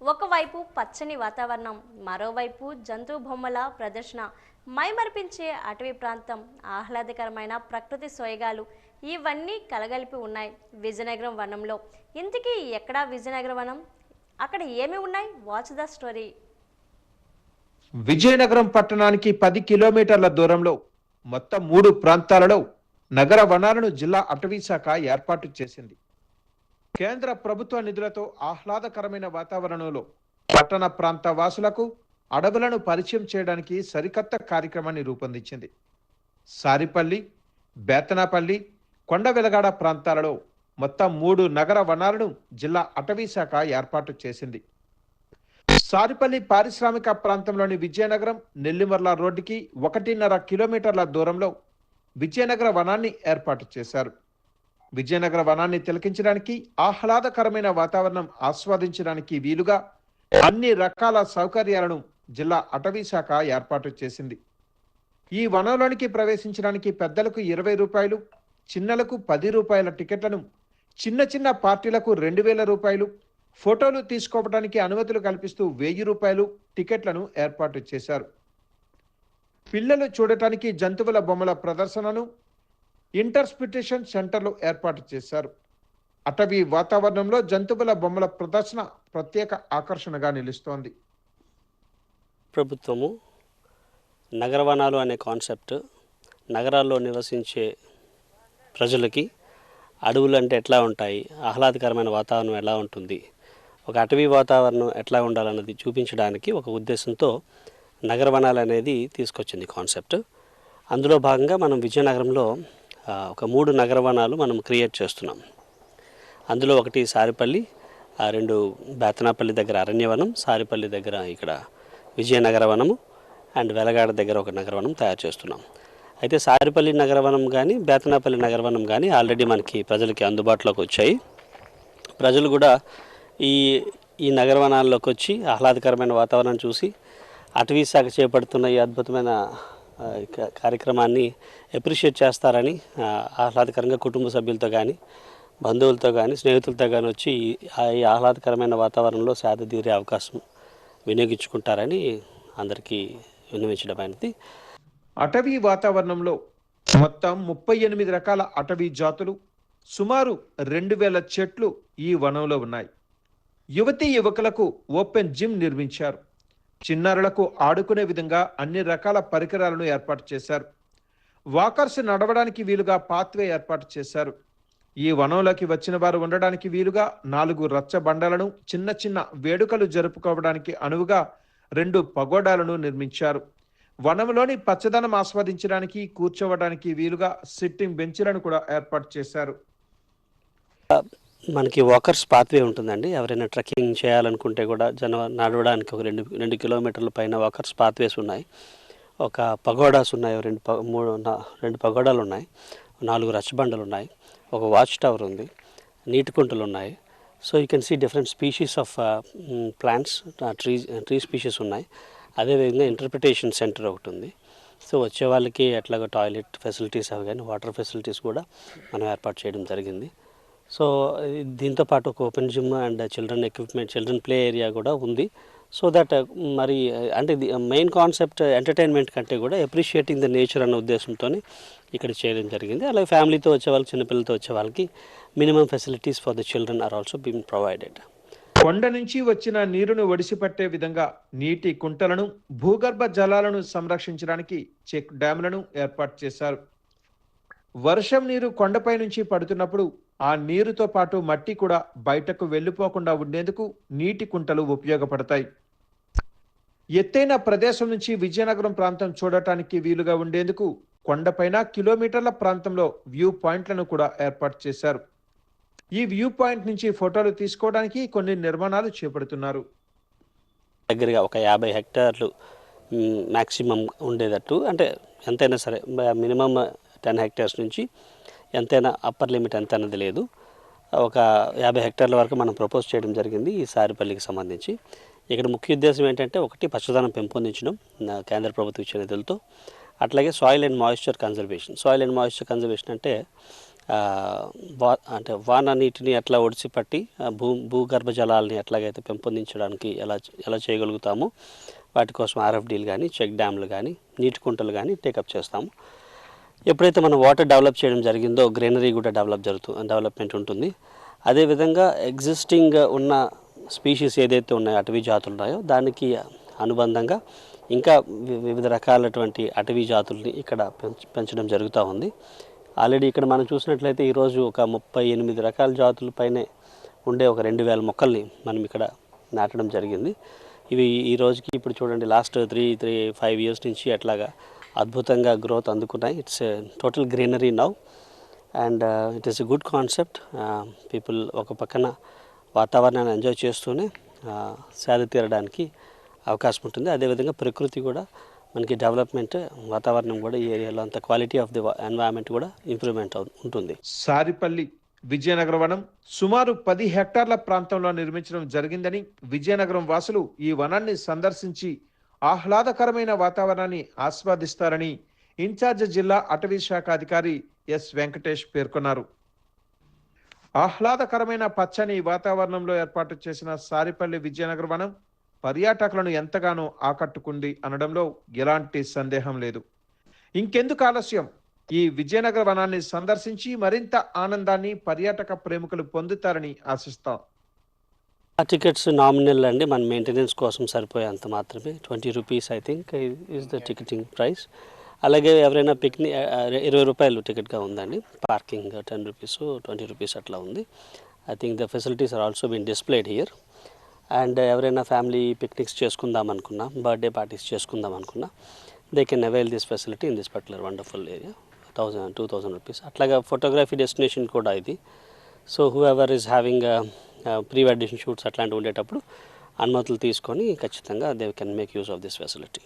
ఒకవైపు పచ్చని వాతావరణం మరోవైపు జంతు బొమ్మల ప్రదర్శన. మైమరిపించే అటవీ ప్రాంతం ఆహ్లాదకరమైన ప్రకృతి సోయగాలు ఇవన్నీ కలగలిపి ఉన్నాయి విజయనగరం వనంలో. ఇంతకీ ఎక్కడా విజయనగరం వనం? అక్కడ ఏమి ఉన్నాయి? వాచ్ ద స్టోరీ విజయనగరం పట్టణానికి పది కిలోమీటర్ల దూరంలో మొత్తం మూడు ప్రాంతాలలో నగర వనాలను జిల్లా అటవీ శాఖ ఏర్పాటు చేసింది. కేంద్ర ప్రభుత్వ నిధులతో ఆహ్లాదకరమైన వాతావరణంలో పట్టణ ప్రాంత వాసులకు అడవులను పరిచయం చేయడానికి సరికొత్త కార్యక్రమాన్ని రూపొందించింది. సారిపల్లి బేతనాపల్లి కొండ వెలగాడ ప్రాంతాలలో మొత్తం మూడు నగర వనాలను జిల్లా అటవీ శాఖ ఏర్పాటు చేసింది. సారిపల్లి పారిశ్రామిక ప్రాంతంలోని విజయనగరం నెల్లిమర్ల రోడ్డుకి ఒకటిన్నర కిలోమీటర్ల దూరంలో విజయనగర వనాన్ని ఏర్పాటు చేశారు. విజయనగర వనాన్ని తిలకించడానికి ఆహ్లాదకరమైన వాతావరణం ఆస్వాదించడానికి వీలుగా అన్ని రకాల సౌకర్యాలను జిల్లా అటవీ శాఖ ఏర్పాటు చేసింది. ఈ వనంలోనికి ప్రవేశించడానికి పెద్దలకు ఇరవై రూపాయలు చిన్నలకు పది రూపాయల టికెట్లను చిన్న చిన్న పార్టీలకు రెండు వేల రూపాయలు ఫోటోలు తీసుకోవడానికి అనుమతులు కల్పిస్తూ వెయ్యి రూపాయలు టికెట్లను ఏర్పాటు చేశారు. పిల్లలు చూడటానికి జంతువుల బొమ్మల ప్రదర్శనను ఇంటర్స్పిటేషన్ సెంటర్లు ఏర్పాటు చేశారు. అటవీ వాతావరణంలో జంతువుల బొమ్మల ప్రదర్శన ప్రత్యేక ఆకర్షణగా నిలుస్తోంది. ప్రభుత్వము నగరవనాలు అనే కాన్సెప్ట్ నగరాల్లో నివసించే ప్రజలకి అడవులు అంటే ఎట్లా ఉంటాయి ఆహ్లాదకరమైన వాతావరణం ఎలా ఉంటుంది ఒక అటవీ వాతావరణం ఎట్లా ఉండాలన్నది చూపించడానికి ఒక ఉద్దేశంతో నగరవనాలు అనేది తీసుకొచ్చింది కాన్సెప్ట్. అందులో భాగంగా మనం విజయనగరంలో ఒక మూడు నగరవనాలు మనం క్రియేట్ చేస్తున్నాం. అందులో ఒకటి సారిపల్లి ఆ రెండు బేతనాపల్లి దగ్గర అరణ్యవనం సారిపల్లి దగ్గర ఇక్కడ విజయనగర వనము అండ్ వెలగాడ దగ్గర ఒక నగరవనం తయారు చేస్తున్నాం. అయితే సారిపల్లి నగరవనం కానీ బేతనాపల్లి నగరవనం కానీ ఆల్రెడీ మనకి ప్రజలకి అందుబాటులోకి వచ్చాయి. ప్రజలు కూడా ఈ ఈ నగరవనాల్లోకి వచ్చి ఆహ్లాదకరమైన వాతావరణం చూసి అటవీ శాఖ చేపడుతున్న ఈ అద్భుతమైన కార్యక్రమాన్ని అప్రిషియేట్ చేస్తారని ఆహ్లాదకరంగా కుటుంబ సభ్యులతో కానీ బంధువులతో కానీ స్నేహితులతో కానీ వచ్చి ఈ- ఆహ్లాదకరమైన వాతావరణంలో సేద తీరే అవకాశం వినియోగించుకుంటారని అందరికీ విన్నవించడం అనేది అటవీ వాతావరణంలో మొత్తం ముప్పై ఎనిమిది రకాల అటవీ జాతులు సుమారు రెండు వేల చెట్లు ఈ వనంలో ఉన్నాయి. యువతీ యువకులకు ఓపెన్ జిమ్ నిర్మించారు. చిన్నారులకు ఆడుకునే విధంగా అన్ని రకాల పరికరాలను ఏర్పాటు చేశారు. వాకర్స్ నడవడానికి వీలుగా పాత్వే ఏర్పాటు చేశారు. ఈ వనంలోకి వచ్చిన వారు ఉండడానికి వీలుగా నాలుగు రచ్చ బండలను చిన్న చిన్న వేడుకలు జరుపుకోవడానికి అనువుగా రెండు పగోడాలను నిర్మించారు. వనంలోని పచ్చదనం ఆస్వాదించడానికి కూర్చోవడానికి వీలుగా సిట్టింగ్ బెంచ్లను కూడా ఏర్పాటు చేశారు. మనకి వాకర్స్ పాత్వే ఉంటుందండి. ఎవరైనా ట్రెక్కింగ్ చేయాలనుకుంటే కూడా జన నడవడానికి ఒక రెండు రెండు కిలోమీటర్ల పైన వాకర్స్ పాత్వేస్ ఉన్నాయి. ఒక పగోడాస్ ఉన్నాయి రెండు ప మూడు రెండు పగోడాలు ఉన్నాయి. నాలుగు రచ్చబండలు ఉన్నాయి. ఒక వాచ్ టవర్ ఉంది. నీటి కుంటలు ఉన్నాయి. So you can see different species of plants tree tree species ఉన్నాయి. అదేవిధంగా ఇంటర్ప్రిటేషన్ సెంటర్ ఒకటి ఉంది. సో వచ్చే వాళ్ళకి ఎట్లాగో టాయిలెట్ ఫెసిలిటీస్ అవి కానీ వాటర్ ఫెసిలిటీస్ కూడా మనం ఏర్పాటు చేయడం జరిగింది. సో దీంతో పాటు ఒక open gym and children equipment children play area కూడా ఉంది. సో దట్ మరి అంటే మెయిన్ కాన్సెప్ట్ ఎంటర్టైన్మెంట్ కంటే కూడా అప్రిషియేటింగ్ ద నేచర్ అన్న ఉద్దేశంతో ఇక్కడ చేయడం జరిగింది. అలాగే ఫ్యామిలీతో వచ్చే వాళ్ళకి చిన్నపిల్లలతో వచ్చే వాళ్ళకి minimum facilities for the children are also been provided. కొండ నుంచి వచ్చిన నీరును ఒడిసిపట్టే విధంగా నీటి కుంటలను భూగర్భ జలాలను సంరక్షించడానికి చెక్ డ్యామ్లను ఏర్పాటు చేశారు. వర్షం నీరు కొండపై నుంచి పడుతున్నప్పుడు ఆ నీరుతో పాటు మట్టి కూడా బయటకు వెళ్ళిపోకుండా ఉండేందుకు నీటి కుంటలు ఉపయోగపడతాయి. ఎత్తైన ప్రదేశం నుంచి విజయనగరం ప్రాంతం చూడటానికి వీలుగా ఉండేందుకు కొండపైన కిలోమీటర్ల ప్రాంతంలో వ్యూ పాయింట్లను కూడా ఏర్పాటు చేశారు. ఈ వ్యూ పాయింట్ నుంచి ఫోటోలు తీసుకోవడానికి కొన్ని నిర్మాణాలు చేపడుతున్నారు. దగ్గరగా ఒక యాభై హెక్టార్లు మ్యాక్సిమం ఉండేటట్టు అంటే ఎంతైనా సరే మినిమం టెన్ హెక్టార్స్ నుంచి ఎంతైనా అప్పర్ లిమిట్ ఎంత అన్నది లేదు. ఒక యాభై హెక్టార్ల వరకు మనం ప్రపోజ్ చేయడం జరిగింది ఈ సారిపల్లికి సంబంధించి. ఇక్కడ ముఖ్య ఉద్దేశం ఏంటంటే ఒకటి పచ్చదనం పెంపొందించడం కేంద్ర ప్రభుత్వం ఇచ్చిన నిధులతో. అట్లాగే soil and moisture conservation soil and moisture conservation అంటే వా అంటే వాన నీటిని ఎట్లా ఒడిసిపట్టి పట్టి భూ భూగర్భ జలాలని ఎట్లాగైతే పెంపొందించడానికి ఎలా ఎలా చేయగలుగుతామో వాటి కోసం ఆర్ఎఫ్డీలు కానీ చెక్ డ్యామ్లు కానీ నీటి కుంటలు కానీ టేకప్ చేస్తాము. ఎప్పుడైతే మనం వాటర్ డెవలప్ చేయడం జరిగిందో గ్రీనరీ కూడా డెవలప్ జరుగుతూ డెవలప్మెంట్ ఉంటుంది. అదేవిధంగా ఎగ్జిస్టింగ్ ఉన్న స్పీషీస్ ఏదైతే ఉన్నాయో అటవీ జాతులు ఉన్నాయో దానికి అనుబంధంగా ఇంకా వి- వివిధ రకాలటువంటి అటవీ జాతుల్ని ఇక్కడ పెంచ పెంచడం జరుగుతూ ఉంది. ఆల్రెడీ ఇక్కడ మనం చూసినట్లయితే ఈరోజు ఒక ముప్పై ఎనిమిది రకాల జాతుల పైనే ఉండే ఒక రెండు వేల మొక్కల్ని మనం ఇక్కడ నాటడం జరిగింది. ఇవి ఈ రోజుకి ఇప్పుడు చూడండి last three three five years నుంచి అట్లాగా అద్భుతంగా growth అందుకున్నాయి. It's total greenery now and it is a good concept people ఒక పక్కన వాతావరణాన్ని ఎంజాయ్ చేస్తూనే uh, సేద తీరడానికి అవకాశం ఉంటుంది. అదేవిధంగా ప్రకృతి కూడా మనకి డెవలప్మెంట్ వాతావరణం కూడా ఈ ఏరియాలో అంత క్వాలిటీ ఆఫ్ ది ఎన్వైరన్మెంట్ కూడా ఇంప్రూవ్మెంట్ ఉంటుంది. సారిపల్లి విజయనగరం వనం సుమారు పది హెక్టార్ల ప్రాంతంలో నిర్మించడం జరిగిందని విజయనగరం వాసులు ఈ వనాన్ని సందర్శించి ఆహ్లాదకరమైన వాతావరణాన్ని ఆస్వాదిస్తారని ఇన్ఛార్జ్ జిల్లా అటవీ శాఖ అధికారి ఎస్ వెంకటేష్ పేర్కొన్నారు. ఆహ్లాదకరమైన పచ్చని వాతావరణంలో ఏర్పాటు చేసిన సారిపల్లి విజయనగర వనం పర్యాటకులను ఎంతగానో ఆకట్టుకుంది అనడంలో ఎలాంటి సందేహం లేదు. ఇంకెందుకు ఆలస్యం? ఈ విజయనగర వనాన్ని సందర్శించి మరింత ఆనందాన్ని పర్యాటక ప్రేమికులు పొందుతారని ఆశిస్తాం. ఆ టికెట్స్ నామినల్ అండి మన మెయింటెనెన్స్ కోసం సరిపోయేంత మాత్రమే. Twenty rupees I think is the ticketing price అలాగే ఎవరైనా పిక్నిక్ ఇరవై రూపాయలు టికెట్గా ఉందండి. Parking ten rupees twenty rupees అట్లా ఉంది. I think the facilities are also been displayed here and ఎవరైనా ఫ్యామిలీ పిక్నిక్స్ చేసుకుందాం అనుకున్నా బర్త్డే పార్టీస్ చేసుకుందాం అనుకున్నా they can avail this facility in this particular wonderful area thousand two thousand rupees అట్లాగా photography destination కూడా ఇది. So whoever is having pre wedding shoots అట్లాంటివి ఉండేటప్పుడు అనుమతులు తీసుకొని ఖచ్చితంగా they can make use of this facility